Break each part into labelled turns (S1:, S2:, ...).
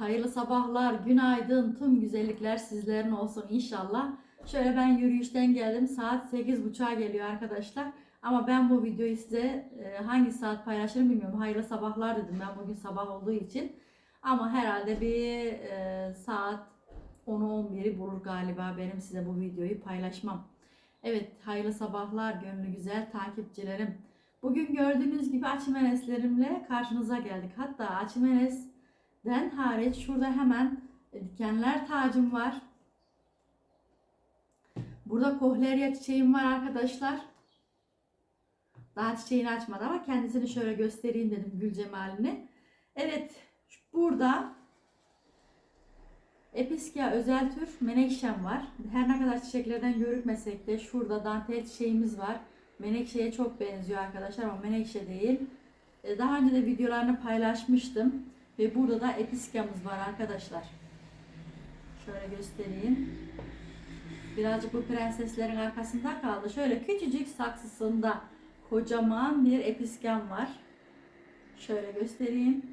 S1: Hayırlı sabahlar, günaydın, tüm güzellikler sizlerin olsun inşallah. Şöyle ben yürüyüşten geldim. Saat 8.30'a geliyor arkadaşlar. Ama ben bu videoyu size e, hangi saat paylaşırım bilmiyorum. Hayırlı sabahlar dedim ben bugün sabah olduğu için. Ama herhalde bir e, saat 10'u 11'i bulur galiba benim size bu videoyu paylaşmam. Evet hayırlı sabahlar gönlü güzel takipçilerim. Bugün gördüğünüz gibi açımeneslerimle karşınıza geldik. Hatta açımenesden hariç şurada hemen dikenler tacım var. Burada kohlerya çiçeğim var arkadaşlar. Daha çiçeğini açmadı ama kendisini şöyle göstereyim dedim gül cemalini. Evet burada Episkia özel tür menekşem var. Her ne kadar çiçeklerden görükmesek de şurada dantel çiçeğimiz var. Menekşeye çok benziyor arkadaşlar ama menekşe değil. E, Daha önce de videolarını paylaşmıştım. Ve burada da episkiamız var arkadaşlar. Şöyle göstereyim. Birazcık bu prenseslerin arkasında kaldı. Şöyle küçücük saksısında kocaman bir episkam var. Şöyle göstereyim.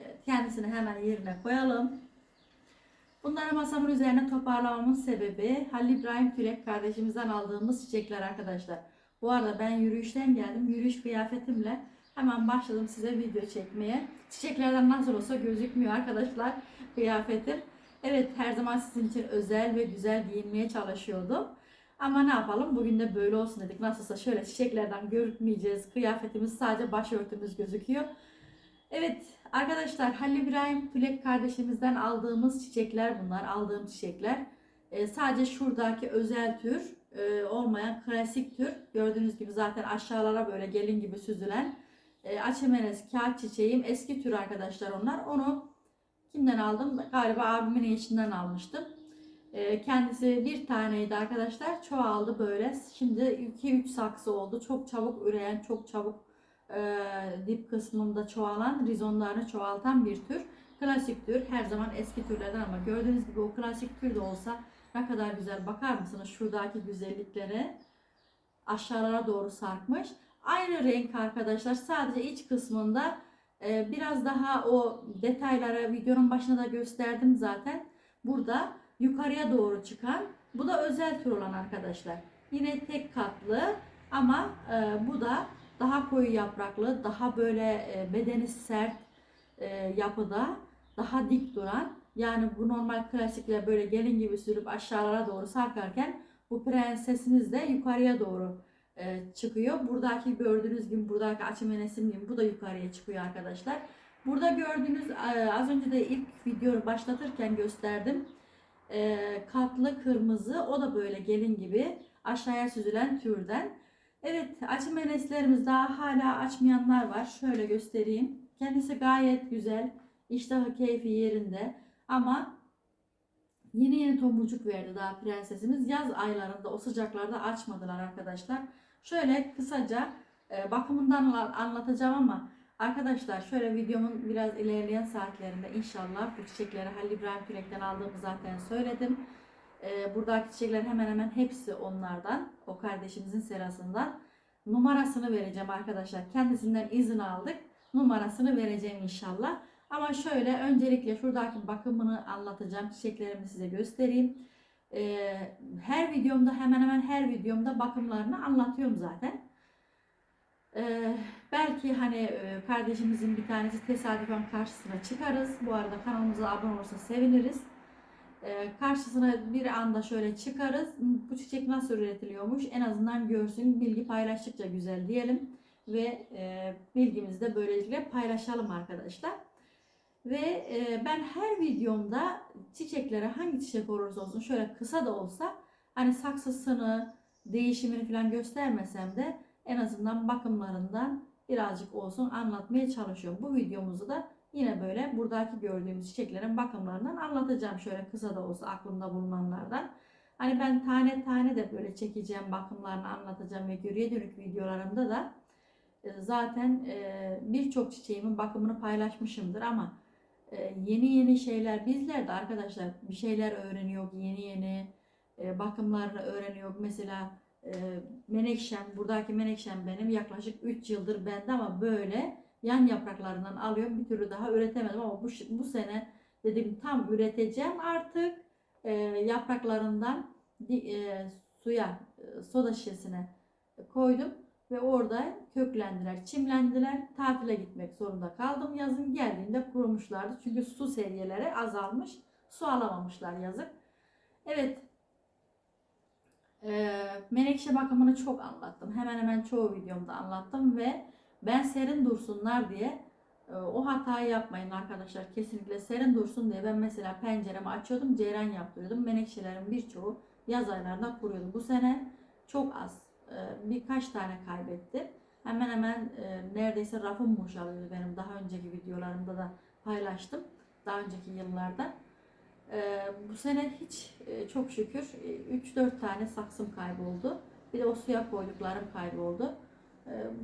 S1: Evet, kendisini hemen yerine koyalım. Bunları masamın üzerine toparlamamın sebebi Halil İbrahim Tülek kardeşimizden aldığımız çiçekler arkadaşlar. Bu arada ben yürüyüşten geldim. Yürüyüş kıyafetimle hemen başladım size video çekmeye. Çiçeklerden nasıl olsa gözükmüyor arkadaşlar kıyafetim. Evet her zaman sizin için özel ve güzel giyinmeye çalışıyordum. Ama ne yapalım bugün de böyle olsun dedik. Nasılsa şöyle çiçeklerden görükmeyeceğiz. Kıyafetimiz sadece başörtümüz gözüküyor. Evet arkadaşlar Halil İbrahim Tülek kardeşimizden aldığımız çiçekler bunlar. Aldığım çiçekler. Ee, sadece şuradaki özel tür e, olmayan klasik tür. Gördüğünüz gibi zaten aşağılara böyle gelin gibi süzülen e, açemenes kağıt çiçeğim. Eski tür arkadaşlar onlar. Onu kimden aldım? Galiba abimin eşinden almıştım. E, kendisi bir taneydi arkadaşlar. Çoğaldı böyle. Şimdi 2-3 saksı oldu. Çok çabuk üreyen, çok çabuk e, dip kısmında çoğalan, rizonlarını çoğaltan bir tür. Klasik tür. Her zaman eski türlerden ama gördüğünüz gibi o klasik tür de olsa ne kadar güzel. Bakar mısınız şuradaki güzelliklere? Aşağılara doğru sarkmış. Aynı renk arkadaşlar. Sadece iç kısmında e, biraz daha o detaylara videonun başında da gösterdim zaten. Burada yukarıya doğru çıkan. Bu da özel tür olan arkadaşlar. Yine tek katlı ama e, bu da daha koyu yapraklı, daha böyle e, bedeni sert e, yapıda, daha dik duran. Yani bu normal klasikle böyle gelin gibi sürüp aşağılara doğru sarkarken bu prensesimiz de yukarıya doğru e, çıkıyor. Buradaki gördüğünüz gibi buradaki açımenesim gibi bu da yukarıya çıkıyor arkadaşlar. Burada gördüğünüz e, az önce de ilk videoyu başlatırken gösterdim. E, katlı kırmızı o da böyle gelin gibi aşağıya süzülen türden. Evet açımeneslerimiz daha hala açmayanlar var. Şöyle göstereyim. Kendisi gayet güzel. İştahı keyfi yerinde. Ama yeni yeni tomurcuk verdi daha prensesimiz. Yaz aylarında o sıcaklarda açmadılar arkadaşlar. Şöyle kısaca e, bakımından anlatacağım ama arkadaşlar şöyle videomun biraz ilerleyen saatlerinde inşallah bu çiçekleri Halil İbrahim Tülek'ten aldığımı zaten söyledim. E, buradaki çiçekler hemen hemen hepsi onlardan. O kardeşimizin serasından. Numarasını vereceğim arkadaşlar. Kendisinden izin aldık. Numarasını vereceğim inşallah. Ama şöyle öncelikle şuradaki bakımını anlatacağım. Çiçeklerimi size göstereyim. E, her videomda hemen hemen her videomda bakımlarını anlatıyorum zaten. E, belki hani e, kardeşimizin bir tanesi tesadüfen karşısına çıkarız. Bu arada kanalımıza abone olursa seviniriz. E, karşısına bir anda şöyle çıkarız. Bu çiçek nasıl üretiliyormuş en azından görsün. Bilgi paylaştıkça güzel diyelim. Ve e, bilgimizi de böylelikle paylaşalım arkadaşlar. Ve e, ben her videomda çiçeklere hangi çiçek olursa olsun şöyle kısa da olsa hani saksısını, değişimini falan göstermesem de en azından bakımlarından birazcık olsun anlatmaya çalışıyorum. Bu videomuzu da Yine böyle buradaki gördüğümüz çiçeklerin bakımlarından anlatacağım. Şöyle kısa da olsa aklımda bulunanlardan. Hani ben tane tane de böyle çekeceğim bakımlarını anlatacağım ve geriye dönük videolarımda da e, zaten e, birçok çiçeğimin bakımını paylaşmışımdır ama yeni yeni şeyler bizler de arkadaşlar bir şeyler öğreniyor yeni yeni bakımlarını öğreniyor. Mesela menekşem buradaki menekşem benim yaklaşık 3 yıldır bende ama böyle yan yapraklarından alıyorum. Bir türlü daha üretemedim ama bu, bu sene dedim tam üreteceğim artık. E, yapraklarından e, suya, e, soda şişesine koydum ve orada köklendiler, çimlendiler. Tatile gitmek zorunda kaldım. Yazın geldiğinde kurumuşlardı. Çünkü su seviyeleri azalmış. Su alamamışlar yazık. Evet. Ee, menekşe bakımını çok anlattım. Hemen hemen çoğu videomda anlattım ve ben serin dursunlar diye e, o hatayı yapmayın arkadaşlar. Kesinlikle serin dursun diye ben mesela penceremi açıyordum, ceyran yaptırıyordum. Menekşelerin birçoğu yaz aylarında kuruyordu. Bu sene çok az. E, birkaç tane kaybettim. Hemen hemen e, neredeyse rafım boşalıyordu benim daha önceki videolarımda da paylaştım. Daha önceki yıllarda. Ee, bu sene hiç e, çok şükür 3-4 tane saksım kayboldu. Bir de o suya koyduklarım kayboldu.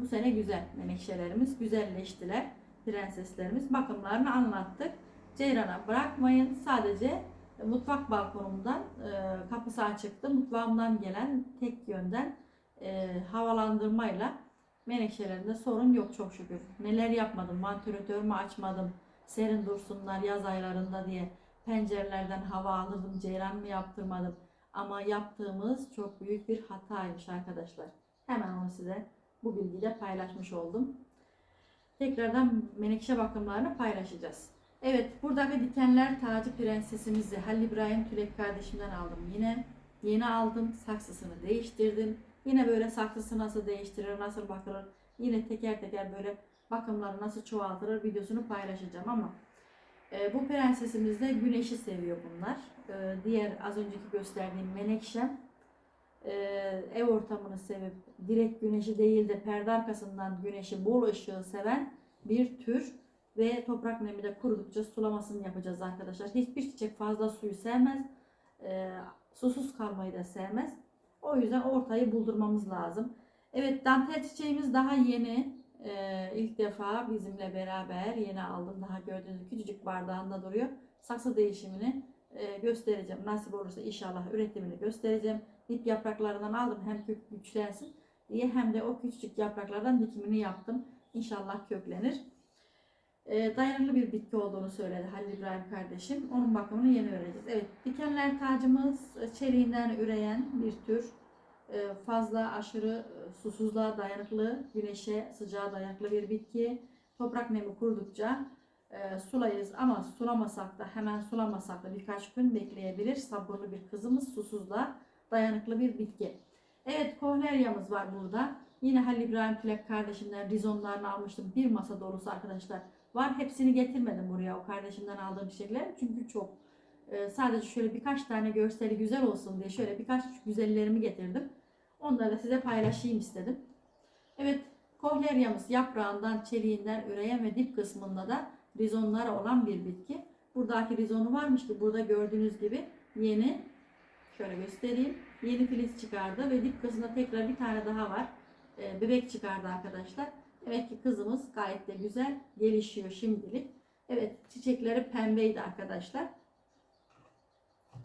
S1: Bu sene güzel menekşelerimiz güzelleştiler. Prenseslerimiz bakımlarını anlattık. Ceyrana bırakmayın. Sadece mutfak balkonumdan e, kapısı açıktı. Mutfağımdan gelen tek yönden e, havalandırmayla menekşelerinde sorun yok çok şükür. Neler yapmadım, vantilatör mü açmadım, serin dursunlar yaz aylarında diye pencerelerden hava alırdım, ceyran mı yaptırmadım. Ama yaptığımız çok büyük bir hataymış arkadaşlar. Hemen onu size bu bilgiyle paylaşmış oldum. Tekrardan menekşe bakımlarını paylaşacağız. Evet, buradaki dikenler tacı prensesimizi Halil İbrahim Tülek kardeşimden aldım. Yine yeni aldım, saksısını değiştirdim. Yine böyle saksısı nasıl değiştirir, nasıl bakılır, yine teker teker böyle bakımları nasıl çoğaltılır videosunu paylaşacağım ama e, bu prensesimiz de güneşi seviyor bunlar. E, diğer az önceki gösterdiğim menekşem e, ev ortamını sevip direkt güneşi değil de perde arkasından güneşi bol ışığı seven bir tür ve toprak nemi de kurudukça sulamasını yapacağız arkadaşlar. Hiçbir çiçek fazla suyu sevmez. E, susuz kalmayı da sevmez. O yüzden ortayı buldurmamız lazım. Evet dantel çiçeğimiz daha yeni. Ee, ilk defa bizimle beraber yeni aldım. Daha gördüğünüz küçücük bardağında duruyor. Saksı değişimini e, göstereceğim. Nasip olursa inşallah üretimini göstereceğim. Dip yapraklarından aldım hem kök güçlensin diye hem de o küçücük yapraklardan dikimini yaptım. İnşallah köklenir. E, dayanıklı bir bitki olduğunu söyledi Halil İbrahim kardeşim. Onun bakımını yeni öğreneceğiz. Evet dikenler tacımız e, çeliğinden üreyen bir tür e, fazla aşırı e, susuzluğa dayanıklı, güneşe, sıcağa dayanıklı bir bitki. Toprak nemi kurdukça e, sulayız ama sulamasak da hemen sulamasak da birkaç gün bekleyebilir. Sabırlı bir kızımız susuzluğa dayanıklı bir bitki. Evet kohleryamız var burada. Yine Halil İbrahim Tülek kardeşimden rizonlarını almıştım. Bir masa dolusu arkadaşlar var. Hepsini getirmedim buraya o kardeşimden aldığım çiçekler. Çünkü çok. Ee, sadece şöyle birkaç tane görseli güzel olsun diye şöyle birkaç güzellerimi getirdim. Onları da size paylaşayım istedim. Evet kohleryamız yaprağından, çeliğinden üreyen ve dip kısmında da rizonları olan bir bitki. Buradaki rizonu varmış ki burada gördüğünüz gibi yeni şöyle göstereyim. Yeni filiz çıkardı ve dip kısmında tekrar bir tane daha var. Ee, bebek çıkardı arkadaşlar. Evet ki kızımız gayet de güzel gelişiyor şimdilik. Evet çiçekleri pembeydi arkadaşlar.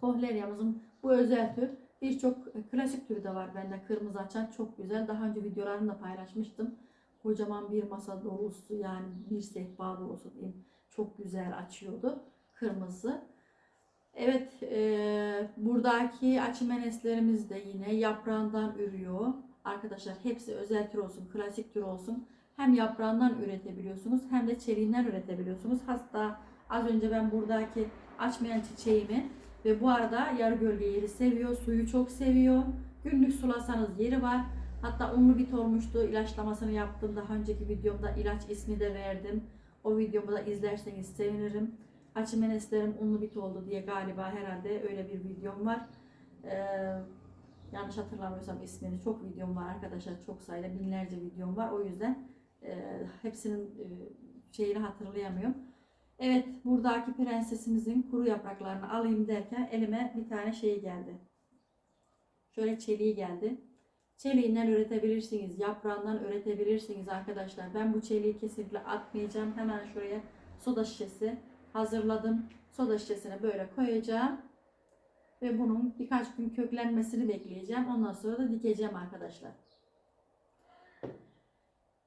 S1: Kohleryamızın bu özel tür birçok klasik türü de var bende kırmızı açan çok güzel. Daha önce videolarımda paylaşmıştım. Kocaman bir masa dolusu yani bir sehpa dolusu diyeyim. Çok güzel açıyordu kırmızı. Evet e, buradaki açımeneslerimiz de yine yaprağından ürüyor. Arkadaşlar hepsi özel tür olsun, klasik tür olsun. Hem yaprağından üretebiliyorsunuz hem de çeliğinden üretebiliyorsunuz. Hatta az önce ben buradaki açmayan çiçeğimi ve bu arada yarı gölge yeri seviyor, suyu çok seviyor. Günlük sulasanız yeri var. Hatta unlu bit olmuştu, ilaçlamasını yaptım. Daha önceki videomda ilaç ismi de verdim. O videomu da izlerseniz sevinirim. Açımeneslerim unlu bit oldu diye galiba herhalde öyle bir videom var. Ee, yanlış hatırlamıyorsam ismini çok videom var arkadaşlar çok sayıda binlerce videom var. O yüzden e, hepsinin e, şeyini hatırlayamıyorum. Evet buradaki prensesimizin kuru yapraklarını alayım derken elime bir tane şey geldi. Şöyle çeliği geldi. Çeliğinden üretebilirsiniz. Yaprağından üretebilirsiniz arkadaşlar. Ben bu çeliği kesinlikle atmayacağım. Hemen şuraya soda şişesi hazırladım. Soda şişesine böyle koyacağım. Ve bunun birkaç gün köklenmesini bekleyeceğim. Ondan sonra da dikeceğim arkadaşlar.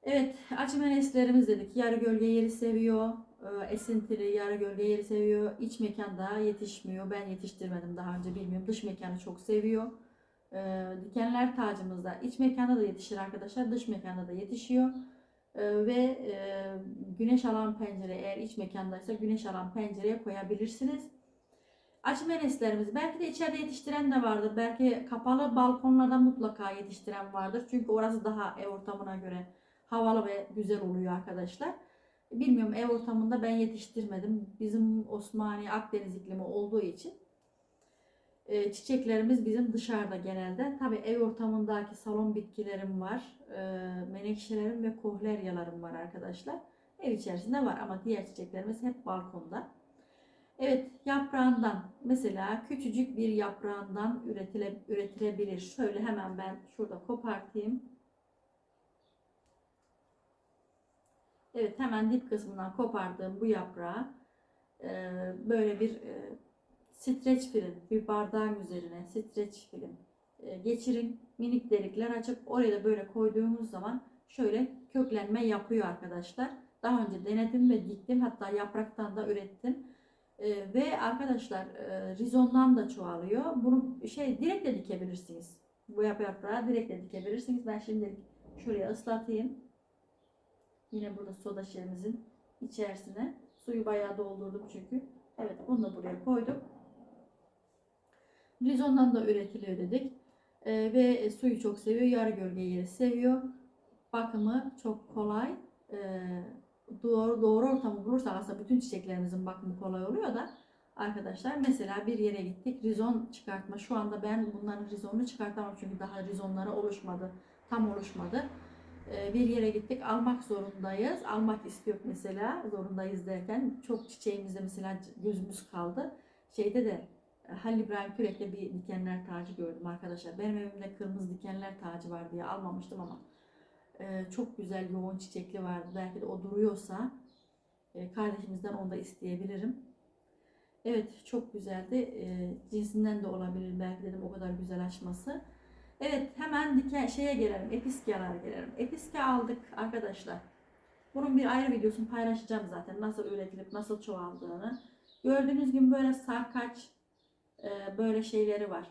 S1: Evet, açımeneslerimiz dedik. Yarı gölge yeri seviyor. e, Esintili yarı gölge yeri seviyor. İç mekanda yetişmiyor. Ben yetiştirmedim daha önce bilmiyorum. Dış mekanı çok seviyor. E, Dikenler tacımızda iç mekanda da yetişir arkadaşlar. Dış mekanda da yetişiyor. E, Ve güneş alan pencere eğer iç mekandaysa güneş alan pencereye koyabilirsiniz. Açmeneslerimiz belki de içeride yetiştiren de vardır. Belki kapalı balkonlarda mutlaka yetiştiren vardır. Çünkü orası daha ev ortamına göre havalı ve güzel oluyor arkadaşlar. Bilmiyorum ev ortamında ben yetiştirmedim. Bizim Osmaniye Akdeniz iklimi olduğu için e, çiçeklerimiz bizim dışarıda genelde. Tabi ev ortamındaki salon bitkilerim var. E, menekşelerim ve kohleryalarım var arkadaşlar. Ev içerisinde var ama diğer çiçeklerimiz hep balkonda. Evet yaprağından mesela küçücük bir yaprağından üretile, üretilebilir. Şöyle hemen ben şurada kopartayım. Evet hemen dip kısmından kopardığım bu yaprağı e, böyle bir e, streç film bir bardağın üzerine streç film e, geçirin. Minik delikler açıp oraya da böyle koyduğumuz zaman şöyle köklenme yapıyor arkadaşlar. Daha önce denedim ve diktim. Hatta yapraktan da ürettim. Ve arkadaşlar rizondan da çoğalıyor. Bunu şey direkt de dikebilirsiniz. Bu yap yaprağı direkt de dikebilirsiniz. Ben şimdi şuraya ıslatayım. Yine burada soda şişemizin içerisine. Suyu bayağı doldurdum çünkü. Evet bunu da buraya koydum. Rizondan da üretiliyor dedik. Ee, ve suyu çok seviyor. Yarı gölge yeri seviyor. Bakımı çok kolay. Ee, doğru doğru ortamı bulursak aslında bütün çiçeklerimizin bakımı kolay oluyor da arkadaşlar mesela bir yere gittik rizon çıkartma şu anda ben bunların rizonunu çıkartamam çünkü daha rizonları oluşmadı tam oluşmadı bir yere gittik almak zorundayız almak istiyor mesela zorundayız derken çok çiçeğimizde mesela gözümüz kaldı şeyde de e, Halil İbrahim Kürek'te bir dikenler tacı gördüm arkadaşlar benim evimde kırmızı dikenler tacı var diye almamıştım ama ee, çok güzel yoğun çiçekli vardı. Belki de o duruyorsa e, kardeşimizden onu da isteyebilirim. Evet çok güzeldi. E, cinsinden de olabilir belki dedim o kadar güzel açması. Evet hemen diken şeye gelelim. Episkiyalara gelelim. Episke aldık arkadaşlar. Bunun bir ayrı videosunu paylaşacağım zaten. Nasıl üretilip nasıl çoğaldığını. Gördüğünüz gibi böyle sarkaç e, böyle şeyleri var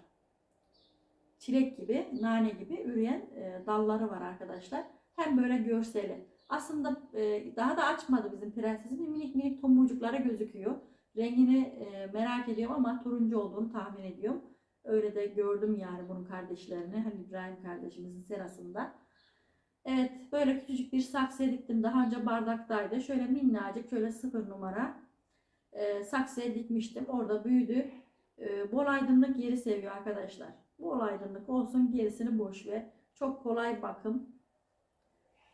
S1: çilek gibi, nane gibi üreyen e, dalları var arkadaşlar. Hem böyle görseli. Aslında e, daha da açmadı bizim prensesimiz. Minik minik tomurcuklara gözüküyor. Rengini merak ediyorum ama turuncu olduğunu tahmin ediyorum. Öyle de gördüm yani bunun kardeşlerini. Hani İbrahim kardeşimizin serasında. Evet böyle küçücük bir saksıya diktim. Daha önce bardaktaydı. Şöyle minnacık şöyle sıfır numara e, saksıya dikmiştim. Orada büyüdü. E, bol aydınlık yeri seviyor arkadaşlar. Bol aydınlık olsun gerisini boş ver. Çok kolay bakım.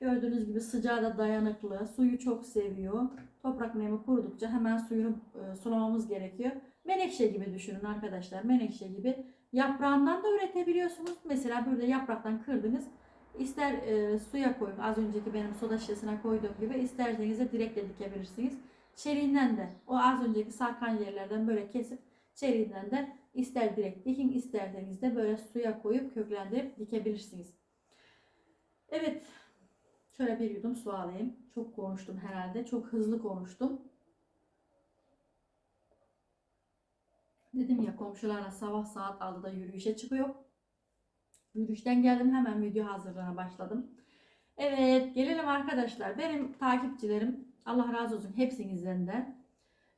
S1: Gördüğünüz gibi sıcağa da dayanıklı. Suyu çok seviyor. Toprak nemi kurudukça hemen suyunu e, sulamamız gerekiyor. Menekşe gibi düşünün arkadaşlar. Menekşe gibi. Yaprağından da üretebiliyorsunuz. Mesela burada yapraktan kırdınız. İster e, suya koyun. Az önceki benim soda şişesine koyduğum gibi. isterseniz de direkt de dikebilirsiniz. Çeliğinden de o az önceki sarkan yerlerden böyle kesip çeliğinden de ister direkt dikin isterseniz de böyle suya koyup köklendirip dikebilirsiniz. Evet. Şöyle bir yudum su alayım. Çok konuştum herhalde. Çok hızlı konuştum. Dedim ya komşularla sabah saat 6'da yürüyüşe çıkıyor. Yürüyüşten geldim hemen video hazırlığına başladım. Evet gelelim arkadaşlar. Benim takipçilerim Allah razı olsun hepsinizden de.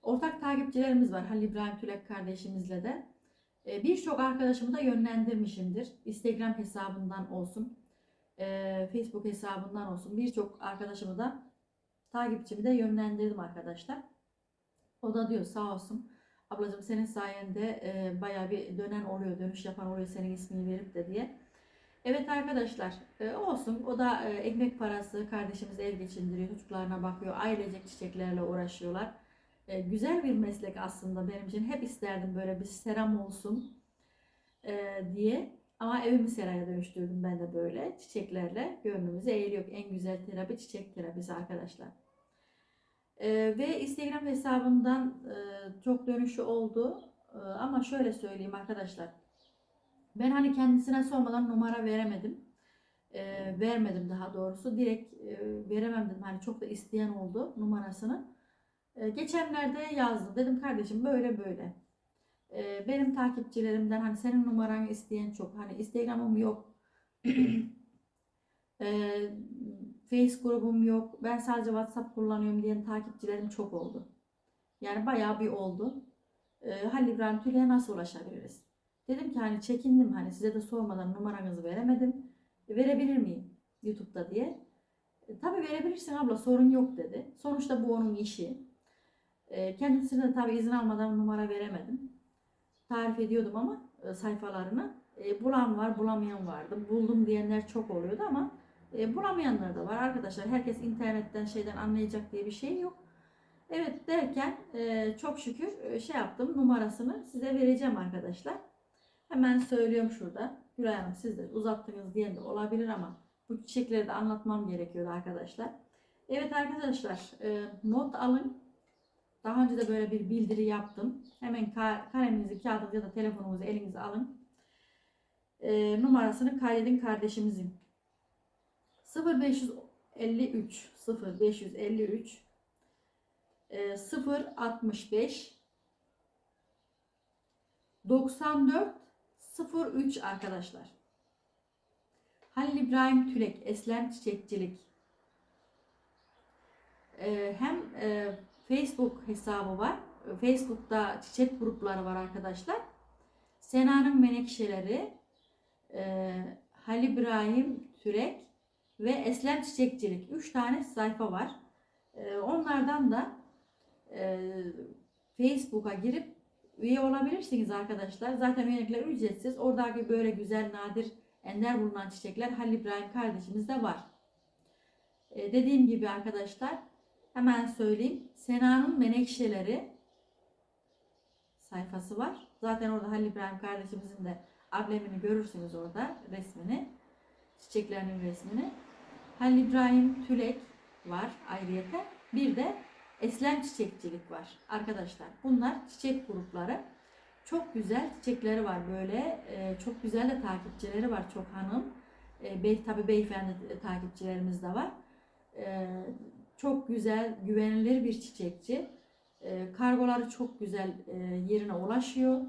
S1: Ortak takipçilerimiz var Halil İbrahim Tülek kardeşimizle de. Ee, Birçok arkadaşımı da yönlendirmişimdir. Instagram hesabından olsun, e, Facebook hesabından olsun. Birçok arkadaşımı da takipçimi de yönlendirdim arkadaşlar. O da diyor sağ olsun. Ablacığım senin sayende e, bayağı bir dönen oluyor, dönüş yapan oluyor senin ismini verip de diye. Evet arkadaşlar e, olsun. O da e, ekmek parası, kardeşimiz ev geçindiriyor, çocuklarına bakıyor, ailecek çiçeklerle uğraşıyorlar. E, güzel bir meslek aslında benim için. Hep isterdim böyle bir seram olsun e, diye. Ama evimi seraya dönüştürdüm ben de böyle çiçeklerle. Gönlümüzü eğiliyor. En güzel terapi çiçek terapisi arkadaşlar. E, ve Instagram hesabından e, çok dönüşü oldu. E, ama şöyle söyleyeyim arkadaşlar. Ben hani kendisine sormadan numara veremedim. e, vermedim daha doğrusu. Direkt e, veremem dedim. Hani çok da isteyen oldu numarasını. E, geçenlerde yazdım. Dedim kardeşim böyle böyle. E, benim takipçilerimden hani senin numaranı isteyen çok. Hani Instagram'ım yok. e, Face grubum yok. Ben sadece WhatsApp kullanıyorum diyen takipçilerim çok oldu. Yani bayağı bir oldu. E, Halil İbrahim Tüley'e nasıl ulaşabiliriz? Dedim ki hani çekindim hani size de sormadan numaranızı veremedim. E, verebilir miyim YouTube'da diye. E, tabii verebilirsin abla sorun yok dedi. Sonuçta bu onun işi. E, kendisine tabii izin almadan numara veremedim. Tarif ediyordum ama e, sayfalarını. E, bulan var bulamayan vardı. Buldum diyenler çok oluyordu ama e, bulamayanlar da var arkadaşlar. Herkes internetten şeyden anlayacak diye bir şey yok. Evet derken e, çok şükür e, şey yaptım numarasını size vereceğim arkadaşlar. Hemen söylüyorum şurada. Gülay Hanım siz de uzattınız diyen de olabilir ama bu çiçekleri de anlatmam gerekiyor arkadaşlar. Evet arkadaşlar e, not alın. Daha önce de böyle bir bildiri yaptım. Hemen ka- kaleminizi, kağıdınızı ya da telefonunuzu elinize alın. E, numarasını kaydedin kardeşimizin. 0553 0553 e, 065 94 03 arkadaşlar. Halil İbrahim Tülek, Eslem Çiçekçilik. Ee, hem e, Facebook hesabı var. Facebook'ta çiçek grupları var arkadaşlar. Sena'nın Menekşeleri, e, Halil İbrahim Türek ve Eslem Çiçekçilik. 3 tane sayfa var. E, onlardan da e, Facebook'a girip üye olabilirsiniz arkadaşlar. Zaten üyelikler ücretsiz. Oradaki böyle güzel, nadir, ender bulunan çiçekler Halil İbrahim kardeşimizde var. Ee, dediğim gibi arkadaşlar hemen söyleyeyim. Sena'nın menekşeleri sayfası var. Zaten orada Halil İbrahim kardeşimizin de ablemini görürsünüz orada resmini. Çiçeklerinin resmini. Halil İbrahim Tülek var ayrıyete. Bir de Eslem Çiçekçilik var arkadaşlar. Bunlar çiçek grupları. Çok güzel çiçekleri var böyle. Ee, çok güzel de takipçileri var çok hanım. Bey, tabii beyefendi takipçilerimiz de var. Ee, çok güzel, güvenilir bir çiçekçi. Kargoları çok güzel e, yerine ulaşıyor.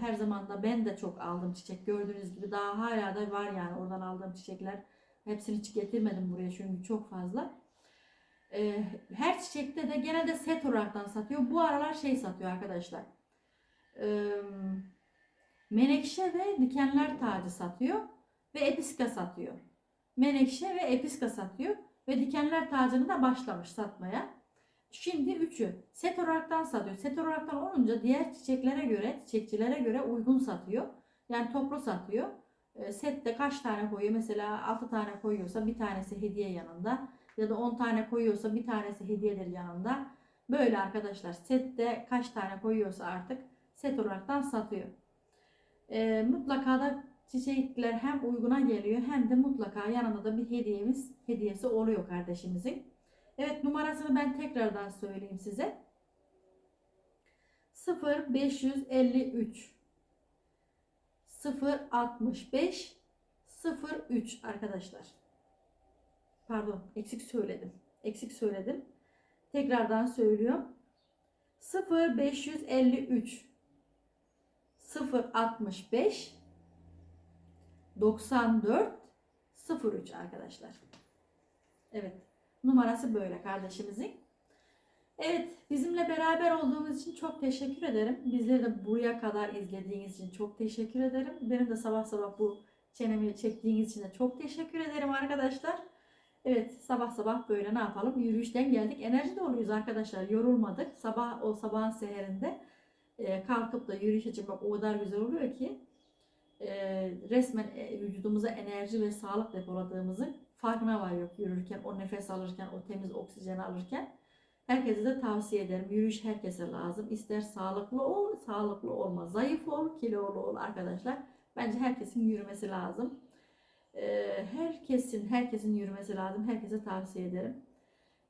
S1: Her zaman da ben de çok aldım çiçek. Gördüğünüz gibi daha hala da var yani oradan aldığım çiçekler. Hepsini hiç getirmedim buraya çünkü çok fazla. Ee, her çiçekte de genelde set olaraktan satıyor. Bu aralar şey satıyor arkadaşlar. Ee, menekşe ve dikenler tacı satıyor ve episka satıyor. Menekşe ve episka satıyor ve dikenler tacını da başlamış satmaya. Şimdi üçü set olaraktan satıyor. Set olaraktan olunca diğer çiçeklere göre, çiçekçilere göre uygun satıyor. Yani toplu satıyor. Ee, sette kaç tane koyuyor? Mesela 6 tane koyuyorsa bir tanesi hediye yanında ya da 10 tane koyuyorsa bir tanesi hediyedir yanında. Böyle arkadaşlar sette kaç tane koyuyorsa artık set olaraktan satıyor. Ee, mutlaka da çiçekler hem uyguna geliyor hem de mutlaka yanında da bir hediyemiz hediyesi oluyor kardeşimizin. Evet numarasını ben tekrardan söyleyeyim size. 0553 065 03 arkadaşlar. Pardon eksik söyledim. Eksik söyledim. Tekrardan söylüyorum. 0553 065 94 03 arkadaşlar. Evet. Numarası böyle kardeşimizin. Evet, bizimle beraber olduğunuz için çok teşekkür ederim. Bizleri de buraya kadar izlediğiniz için çok teşekkür ederim. Benim de sabah sabah bu çenemi çektiğiniz için de çok teşekkür ederim arkadaşlar. Evet, sabah sabah böyle ne yapalım? Yürüyüşten geldik. Enerji doluyuz arkadaşlar. Yorulmadık. Sabah o sabahın seherinde e, kalkıp da yürüyüşe çıkmak o kadar güzel oluyor ki e, resmen e, vücudumuza enerji ve sağlık depoladığımızın farkına varıyor yürürken, o nefes alırken, o temiz oksijeni alırken. Herkese de tavsiye ederim. Yürüyüş herkese lazım. İster sağlıklı ol, sağlıklı olma. Zayıf ol, kilolu ol arkadaşlar. Bence herkesin yürümesi lazım. Herkesin, herkesin yürümesi lazım. Herkese tavsiye ederim.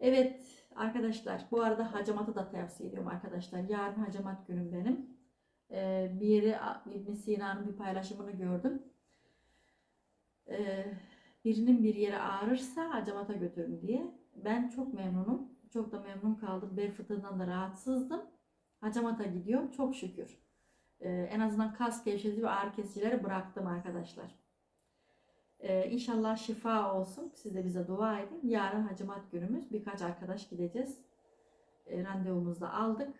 S1: Evet arkadaşlar bu arada hacamatı da tavsiye ediyorum arkadaşlar. Yarın hacamat günüm benim. Ee, bir yeri İbn Sina'nın bir paylaşımını gördüm. Birinin bir yere ağrırsa acamata götürün diye. Ben çok memnunum. Çok da memnun kaldım. Bel fıtığından da rahatsızdım. Hacamata gidiyorum çok şükür. En azından kas gevşetici ve ağrı kesicileri bıraktım arkadaşlar. Ee, inşallah şifa olsun. Siz de bize dua edin. Yarın hacamat günümüz. Birkaç arkadaş gideceğiz. Ee, randevumuzu da aldık.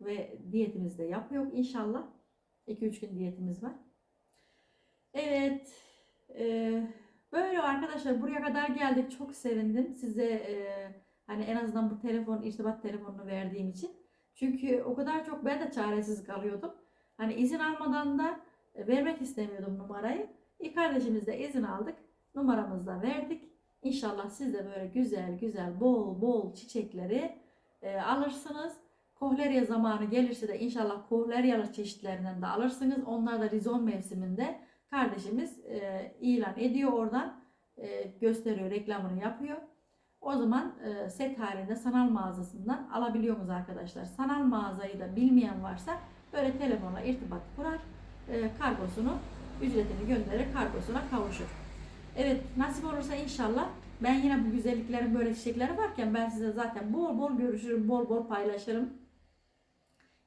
S1: Ve diyetimizi de yapıyor inşallah. 2-3 gün diyetimiz var. Evet. Ee, böyle arkadaşlar buraya kadar geldik. Çok sevindim. Size e, hani en azından bu telefon, irtibat telefonunu verdiğim için. Çünkü o kadar çok ben de çaresiz kalıyordum. Hani izin almadan da e, vermek istemiyordum numarayı. İlk kardeşimizle izin aldık. Numaramızı da verdik. İnşallah siz de böyle güzel güzel bol bol çiçekleri e, alırsınız. Kohlerya zamanı gelirse de inşallah kohleryalı çeşitlerinden de alırsınız. Onlar da rizon mevsiminde kardeşimiz e, ilan ediyor oradan e, gösteriyor reklamını yapıyor. O zaman e, set halinde sanal mağazasından alabiliyorsunuz arkadaşlar. Sanal mağazayı da bilmeyen varsa böyle telefonla irtibat kurar, e, kargosunu, ücretini gönderir, kargosuna kavuşur. Evet nasip olursa inşallah ben yine bu güzelliklerin böyle çiçekleri varken ben size zaten bol bol görüşürüm, bol bol paylaşırım.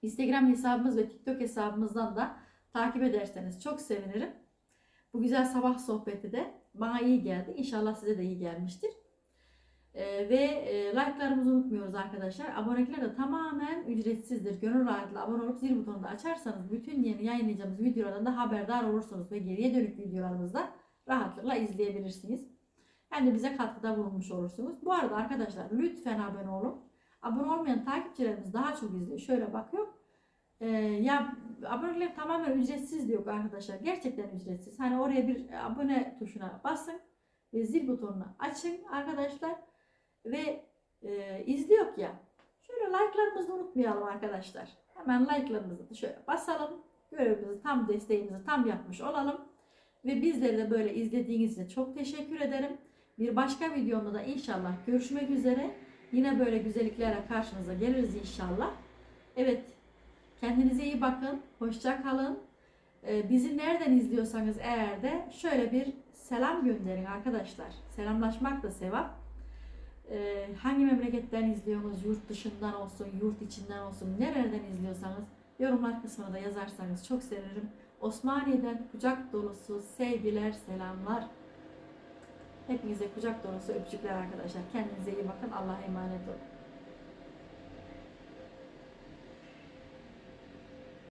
S1: Instagram hesabımız ve TikTok hesabımızdan da takip ederseniz çok sevinirim. Bu güzel sabah sohbeti de bana iyi geldi. İnşallah size de iyi gelmiştir. Ee, ve e, like'larımızı unutmuyoruz arkadaşlar. Abonelikler de tamamen ücretsizdir. Gönül rahatlıkla abone olup zil butonunu da açarsanız bütün yeni yayınlayacağımız videolardan da haberdar olursunuz ve geriye dönük videolarımızı da rahatlıkla izleyebilirsiniz. Hem de bize katkıda bulunmuş olursunuz. Bu arada arkadaşlar lütfen abone olun. Abone olmayan takipçilerimiz daha çok izliyor. Şöyle bakıyor. Ee, ya abonelikler tamamen ücretsiz diyor arkadaşlar. Gerçekten ücretsiz. Hani oraya bir abone tuşuna basın ve zil butonunu açın arkadaşlar ve e, izliyor ya. Şöyle like'larımızı unutmayalım arkadaşlar. Hemen like'larımızı şöyle basalım. Görevimizi tam desteğimizi tam yapmış olalım. Ve bizleri de böyle izlediğiniz için çok teşekkür ederim. Bir başka videomda da inşallah görüşmek üzere. Yine böyle güzelliklerle karşınıza geliriz inşallah. Evet kendinize iyi bakın. Hoşça kalın. Ee, bizi nereden izliyorsanız eğer de şöyle bir selam gönderin arkadaşlar. Selamlaşmak da sevap. Ee, hangi memleketten izliyorsunuz? Yurt dışından olsun, yurt içinden olsun, nereden izliyorsanız yorumlar kısmına da yazarsanız çok sevinirim. Osmaniye'den kucak dolusu sevgiler, selamlar. Hepinize kucak dolusu öpücükler arkadaşlar. Kendinize iyi bakın. Allah'a emanet olun.